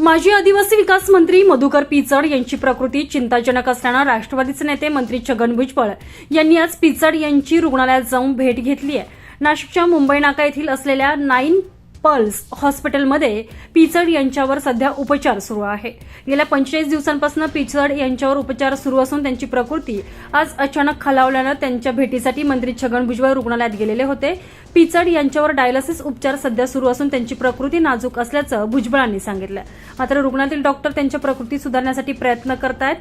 माजी आदिवासी विकास मंत्री मधुकर पिचड यांची प्रकृती चिंताजनक असल्यानं राष्ट्रवादीचे नेते मंत्री छगन भुजबळ यांनी आज पिचड यांची रुग्णालयात जाऊन भेट घेतली आहे नाशिकच्या मुंबई नाका येथील असलेल्या नाईन पल्स हॉस्पिटलमध्ये पिचड यांच्यावर सध्या उपचार सुरू आहे. गेल्या पंचेचाळीस दिवसांपासून पिचड यांच्यावर उपचार सुरू असून त्यांची प्रकृती आज अचानक खालावल्यानं त्यांच्या भेटीसाठी मंत्री छगन भुजबळ रुग्णालयात गेलेले होते. पिचड यांच्यावर डायलिसिस उपचार सध्या सुरू असून त्यांची प्रकृती नाजूक असल्याचं भुजबळांनी सांगितलं. मात्र रुग्णातील डॉक्टर त्यांच्या प्रकृती सुधारण्यासाठी प्रयत्न करतायत.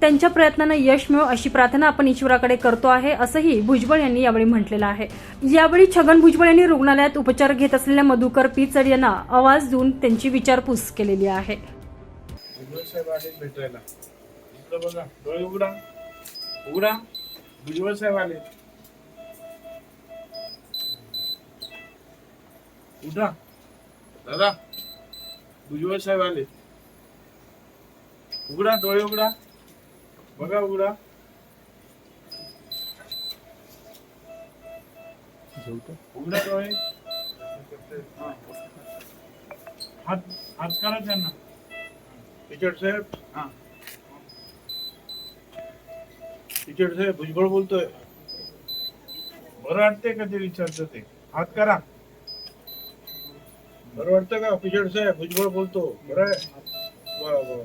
त्यांच्या प्रयत्नांना यश मिळो अशी प्रार्थना आपण ईश्वराकडे करतो आहे असंही भुजबळ यांनी यावेळी म्हटलेलं आहे. यावेळी छगन भुजबळ यांनी रुग्णालयात उपचार घेत असलेल्या मधुकर पिचड यांना आवाज देऊन त्यांची विचारपूस केलेली आहे. भुजबळ साहेब आले. उठा. दादा भुजबळ साहेब आले. उघडा डोळे उघडा. बघा उघडा. उघडा डोळे हा. हात हात करा त्यांना. टीचर साहेब. हा. टीचर साहेब भुजबळ बोलतोय. बरं वाटतंय का ते विचारतं ते? हात करा बरं वाटतं का? टीचर साहेब भुजबळ बोलतो. बरं आहे? बरं बरं